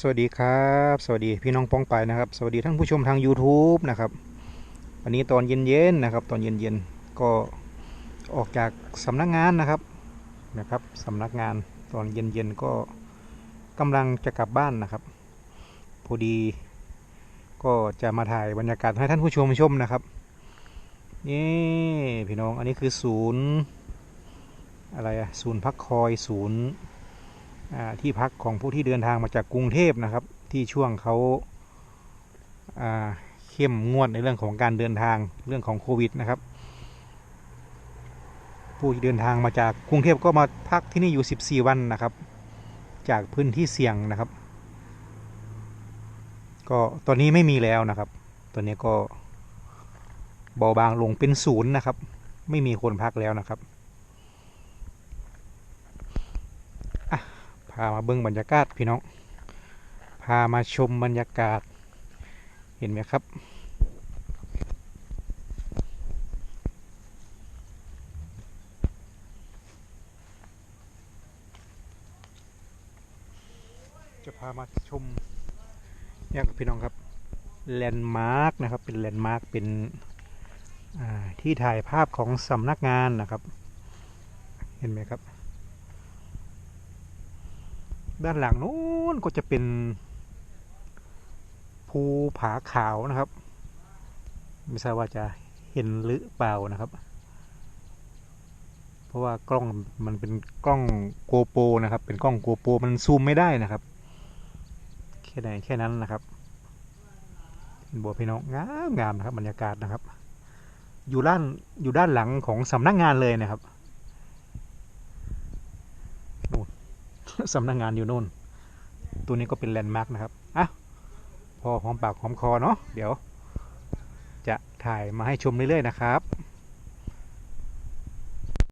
สวัสดีครับ สวัสดีพี่น้องป้องไปนะครับ สวัสดีท่านผู้ชมทาง YouTube นะครับวันนี้ตอนเย็นๆนะครับ ตอนเย็นๆก็ออกจากสำนักงานนะครับนะครับสำนักงานตอนเย็นๆก็กำลังจะกลับบ้านนะครับพอดีก็จะมาถ่ายบรรยากาศให้ท่านผู้ชมชมนะครับนี่พี่น้องอันนี้คือศูนย์อะไรอะศูนย์พักคอยศูนย์ ที่พักของผู้ที่เดินทางมาจากกรุงเทพนะครับ ที่ช่วงเขาเข้มงวดในเรื่องของการเดินทางเรื่องของโควิดนะครับ ผู้ที่เดินทางมาจากกรุงเทพก็มาพักที่นี่อยู่ 14 วันนะครับ จากพื้นที่เสี่ยงนะครับ ก็ตอนนี้ไม่มีแล้วนะครับ ตอนนี้ก็เบาบางลงเป็นศูนย์นะครับ ไม่มีคนพักแล้วนะครับ พามาเบิ่งบรรยากาศพี่น้อง พามาชมบรรยากาศ เห็นไหมครับ จะพามาชมเนี่ยครับพี่น้องครับแลนด์มาร์กนะครับ เป็นแลนด์มาร์กเป็นที่ถ่ายภาพของสำนักงานนะครับ เห็นไหมครับ ด้านหลังนู้นก็จะเป็น ภูผาขาวนะครับ ไม่ทราบว่าจะเห็นหรือเปล่านะครับ เพราะว่ากล้องมันเป็นกล้องโกโปรนะครับ เป็นกล้องโกโปรมันซูมไม่ได้นะครับ แค่ไหนแค่นั้นนะครับบัวพี่น้องงามงามนะครับบรรยากาศนะครับ อยู่ด้านอยู่ด้านหลังของสำนักงานเลยนะครับ สำนักงานอยู่นู่น ตัวนี้ก็เป็นแลนด์มาร์กนะครับ อะ พอหอมปากหอมคอเนาะ เดี๋ยว จะถ่ายมาให้ชมเรื่อยๆนะครับ